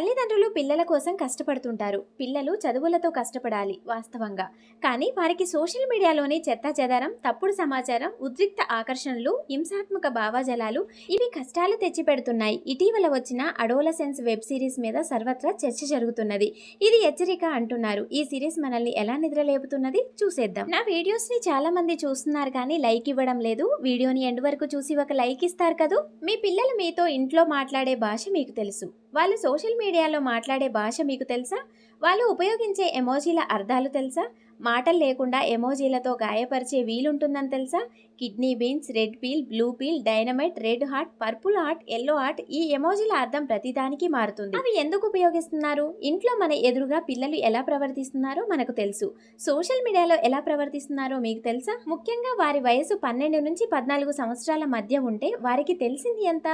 తల్లిదండ్రులు పిల్లల కోసం కష్టపడుతుంటారు. పిల్లలు చదువులతో కష్టపడాలి వాస్తవంగా. కానీ వారికి సోషల్ మీడియాలోని చెత్త చెదారం తప్పుడు సమాచారం ఉద్రిక్త ఆకర్షణలు హింసాత్మక భావజలాలు ఇవి కష్టాలు తెచ్చిపెడుతున్నాయి. ఇటీవల వచ్చిన అడోలసెన్స్ వెబ్ సిరీస్ మీద సర్వత్రా చర్చ జరుగుతున్నది. ఇది హెచ్చరిక అంటున్నారు. ఈ సిరీస్ మనల్ని ఎలా నిద్రలేపుతున్నది చూసేద్దాం. నా వీడియోస్ని చాలా మంది చూస్తున్నారు కానీ లైక్ ఇవ్వడం లేదు. వీడియోని ఎండ్ వరకు చూసి ఒక లైక్ ఇస్తారు కదూ? మీ పిల్లలు మీతో ఇంట్లో మాట్లాడే భాష మీకు తెలుసు. వాళ్ళు సోషల్ మీడియాలో మాట్లాడే భాష మీకు తెలుసా? వాళ్ళు ఉపయోగించే ఎమోజీల అర్థాలు తెలుసా? మాటలు లేకుండా ఎమోజీలతో గాయపరిచే వీలుంటుందని తెలుసా? Kidney beans red pill blue pill dynamite red heart purple heart yellow heart ఈ ఎమోజీల అర్థం ప్రతిదానికి మారుతుంది. అవి ఎందుకు ఉపయోగిస్తున్నారు? ఇంట్లో మన ఎదురుగా పిల్లలు ఎలా ప్రవర్తిస్తున్నారో మనకు తెలుసు. సోషల్ మీడియాలో ఎలా ప్రవర్తిస్తున్నారో మీకు తెలుసా? ముఖ్యంగా వారి వయసు పన్నెండు నుంచి పద్నాలుగు సంవత్సరాల మధ్య ఉంటే వారికి తెలిసింది ఎంత?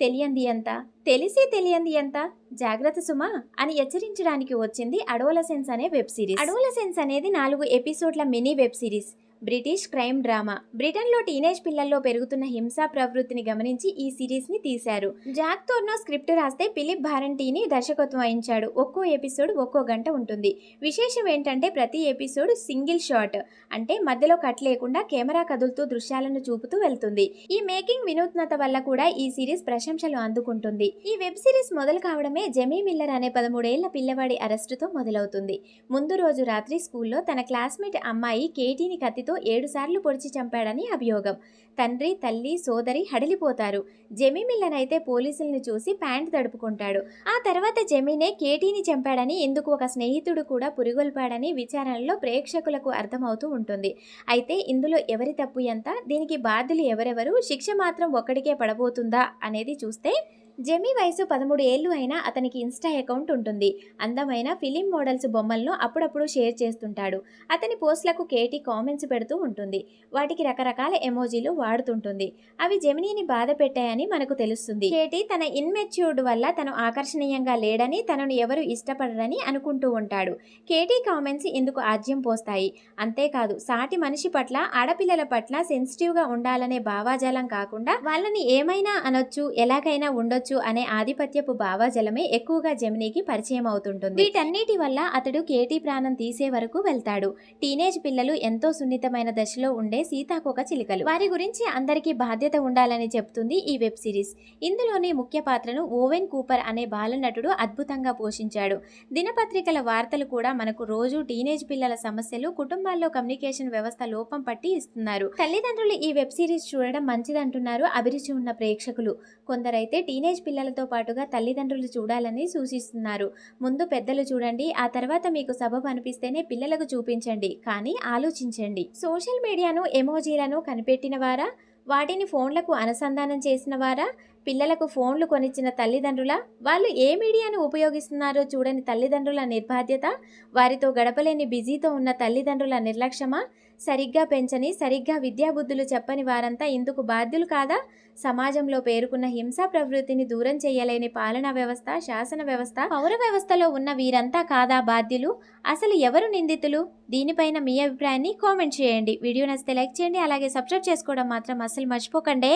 తెలియంది ఎంత? తెలిసి తెలియంది ఎంత? జాగ్రత్త సుమా అని హెచ్చరించడానికి వచ్చింది అడోలసెన్స్ అనే వెబ్ సిరీస్. అడోలసెన్స్ అనేది నాలుగు ఎపిసోడ్ల mini web series. British crime drama. బ్రిటన్లో టీనేజ్ పిల్లల్లో పెరుగుతున్న హింసా ప్రవృత్తిని గమనించి ఈ సిరీస్ని తీశారు. జాక్ తోర్నో స్క్రిప్ట్ రాస్తే ఫిలిప్ భారంటీని దర్శకత్వం వహించాడు. ఒక్కో ఎపిసోడ్ ఒక్కో గంట ఉంటుంది. విశేషం ఏంటంటే ప్రతి ఎపిసోడ్ సింగిల్ షాట్ అంటే మధ్యలో కట్ లేకుండా కెమెరా కదులుతూ దృశ్యాలను చూపుతూ వెళ్తుంది. ఈ మేకింగ్ వినూత్నత వల్ల కూడా ఈ సిరీస్ ప్రశంసలు అందుకుంటుంది. ఈ వెబ్ సిరీస్ మొదలు కావడమే జెమీ మిల్లర్ అనే పదమూడేళ్ళ పిల్లవాడి అరెస్టుతో మొదలవుతుంది. ముందు రోజు రాత్రి స్కూల్లో తన క్లాస్మేట్ అమ్మాయి కేటీని కత్తితో ఏడు ఏడుసార్లు పొడిచి చంపాడని అభియోగం. తండ్రి తల్లి సోదరి హడిలిపోతారు. జెమీ మిల్లర్ అయితే పోలీసుల్ని చూసి ప్యాంట్ తడుపుకుంటాడు. ఆ తర్వాత జమీనే కేటీని చంపాడని ఇందుకు ఒక స్నేహితుడు కూడా పురిగొల్పాడని విచారణలో ప్రేక్షకులకు అర్థమవుతూ ఉంటుంది. అయితే ఇందులో ఎవరి తప్పు ఎంత? దీనికి బాధ్యులు ఎవరెవరు? శిక్ష మాత్రం ఒక్కడికే పడబోతుందా? అనేది చూస్తే జెమీ వయసు పదమూడు ఏళ్ళు అయినా అతనికి ఇన్స్టా అకౌంట్ ఉంటుంది. అందమైన ఫిలిం మోడల్స్ బొమ్మలను అప్పుడప్పుడు షేర్ చేస్తుంటాడు. అతని పోస్ట్లకు కేటీ కామెంట్స్ పెడుతూ ఉంటుంది. వాటికి రకరకాల ఎమోజీలు వాడుతుంటుంది. అవి జెమినీని బాధ పెట్టాయని మనకు తెలుస్తుంది. కేటీ తన ఇన్మెచ్యూర్డ్ వల్ల తను ఆకర్షణీయంగా లేడని తనను ఎవరు ఇష్టపడరని అనుకుంటూ ఉంటాడు. కేటీ కామెంట్స్ ఇందుకు ఆజ్యం పోస్తాయి. అంతేకాదు సాటి మనిషి పట్ల ఆడపిల్లల పట్ల సెన్సిటివ్గా ఉండాలనే భావాజాలం కాకుండా వాళ్ళని ఏమైనా అనొచ్చు ఎలాగైనా ఉండొచ్చు అనే ఆధిపత్యపు భావాజలమే ఎక్కువగా జెమినీకి పరిచయం అవుతుంటుంది. వీటన్నిటి వల్ల అతడు కేటీ ప్రాణం తీసే వరకు వెళ్తాడు. టీనేజ్ పిల్లలు ఎంతో సున్నితమైన దశలో ఉండే సీతాకోక చిలుకలు. వారి గురించి అందరికీ బాధ్యత ఉండాలని చెప్తుంది ఈ వెబ్ సిరీస్. ఇందులోని ముఖ్య పాత్రను ఓవెన్ కూపర్ అనే బాలనటుడు అద్భుతంగా పోషించాడు. దినపత్రికల వార్తలు కూడా మనకు రోజు టీనేజ్ పిల్లల సమస్యలు కుటుంబాల్లో కమ్యూనికేషన్ వ్యవస్థ లోపం పట్టి ఇస్తున్నారు. తల్లిదండ్రులు ఈ వెబ్ సిరీస్ చూడడం మంచిదంటున్నారు అభిరుచి ఉన్న ప్రేక్షకులు. కొందరైతే టీనేజ్ పిల్లలతో పాటుగా తల్లిదండ్రులు చూడాలని సూచిస్తున్నారు. ముందు పెద్దలు చూడండి ఆ తర్వాత మీకు సబబు అనిపిస్తేనే పిల్లలకు చూపించండి కానీ ఆలోచించండి. సోషల్ మీడియాను ఎమోజీలను కనిపెట్టిన వారా వాటిని ఫోన్లకు అనుసంధానం చేసిన వారా పిల్లలకు ఫోన్లు కొనిచ్చిన తల్లిదండ్రుల వాళ్ళు ఏ మీడియాను ఉపయోగిస్తున్నారో చూడని తల్లిదండ్రుల నిర్బాధ్యత వారితో గడపలేని బిజీతో ఉన్న తల్లిదండ్రుల నిర్లక్ష్యమా? సరిగ్గా పెంచని సరిగ్గా విద్యాబుద్ధులు చెప్పని వారంతా ఇందుకు బాధ్యులు కాదా? సమాజంలో పేరుకున్న హింసా ప్రవృత్తిని దూరం చేయలేని పాలనా వ్యవస్థ శాసన వ్యవస్థ పౌర వ్యవస్థలో ఉన్న వీరంతా కాదా బాధ్యులు? అసలు ఎవరు నిందితులు? దీనిపైన మీ అభిప్రాయాన్ని కామెంట్ చేయండి. వీడియో నచ్చితే లైక్ చేయండి అలాగే సబ్స్క్రైబ్ చేసుకోవడం మాత్రం అసలు మర్చిపోకండి.